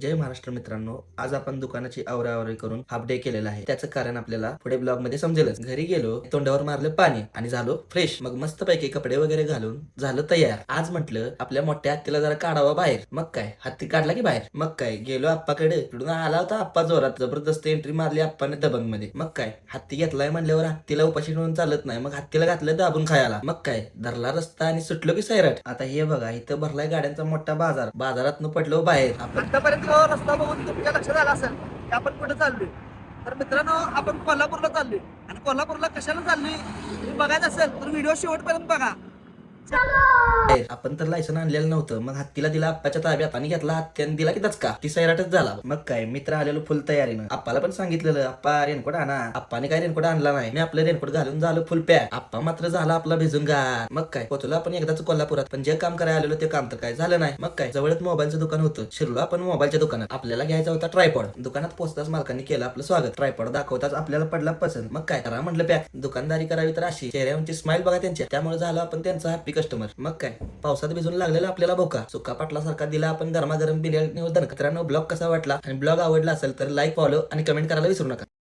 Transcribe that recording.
जय महाराष्ट्र मित्रांनो आज आपण दुकानाची आवराआवरी करून हाफ डे केलेला आहे. त्याचं कारण आपल्याला पुढे ब्लॉगमध्ये समजेलच. घरी गेलो तोंडावर मारलं पाणी आणि झालो फ्रेश मग मस्त पैकी कपडे वगैरे घालून झालं तयार. आज म्हटलं आपल्या मोठ्या हत्तीला जरा काढावा बाहेर. मग काय? हत्ती काढला की बाहेर? मग काय? गेलो आप्पाकडे. तिकडून आला होता आप्पा जोरात. जबरदस्त एंट्री मारली आप्पाने दबंगमध्ये मग काय? हत्ती घेतलाय म्हणल्यावर हत्तीला उपाशी ठेवून चालत नाही. मग हत्तीला घातलं दाबून खायला. मग काय? धरला रस्ता आणि सुटलो की सैराट. आता हे बघा इथं भरलाय गाड्यांचा मोठा बाजार. बाजारात पडलो बाहेर. आपण आतापर्यंत रस्ता बघून तुमच्या लक्षात आला असेल की आपण कुठे चाललोय? तर मित्रांनो आपण कोल्हापूरला चाललोय. आणि कोल्हापूरला कशाला चाललोय? तुम्ही बघायचं असेल तर व्हिडिओ शेवटपर्यंत बघा. आपण तर लायसन आणलेलं नव्हतं. मग हत्तीला दिला आप्पाच्या ताब्यात. आणि घेतला हत्त्याने दिला की दचका. ती सैराटच झाला. मग काय? मित्र आलेलो फुल तयारीनं. आप्पाला पण सांगितलेलं आप्पा रेनकोट आणा. आप्पाने काय रेनकोट आणला नाही? मी आपलं रेनकोट घालून झालं फुल पॅक आप्पा मात्र झाला आपला भिजून गार. मग काय? पोचलो आपण एकदाच कोल्हापुरात. पण जे काम करायला आलेलो ते काम तर काय झालं नाही. मग काय? जवळच मोबाईलचं दुकान होतं. शिरलो आपण मोबाईलच्या दुकानात. आपल्याला घ्यायचा होता ट्रायपॉड दुकानात पोचताच मालकांनी केलं आपलं स्वागत. ट्रायपॉड दाखवताच आपल्याला पडला पसंत. मग काय? करा म्हटलं पॅक दुकानदारी करावी तर अशी. चेहऱ्यावरची स्माइल बघा त्यांच्या त्यामुळे झालं आपण त्यांचा हॅपी कस्टमर मग काय? पावसात भिजून लागलेला आपल्याला भोका. सुका पाटलासारखा दिला आपण गरमागरम बिर्याणी ब्लॉग कसा वाटला आणि ब्लॉग आवडला असेल तर लाईक फॉलो आणि कमेंट करायला विसरू नका.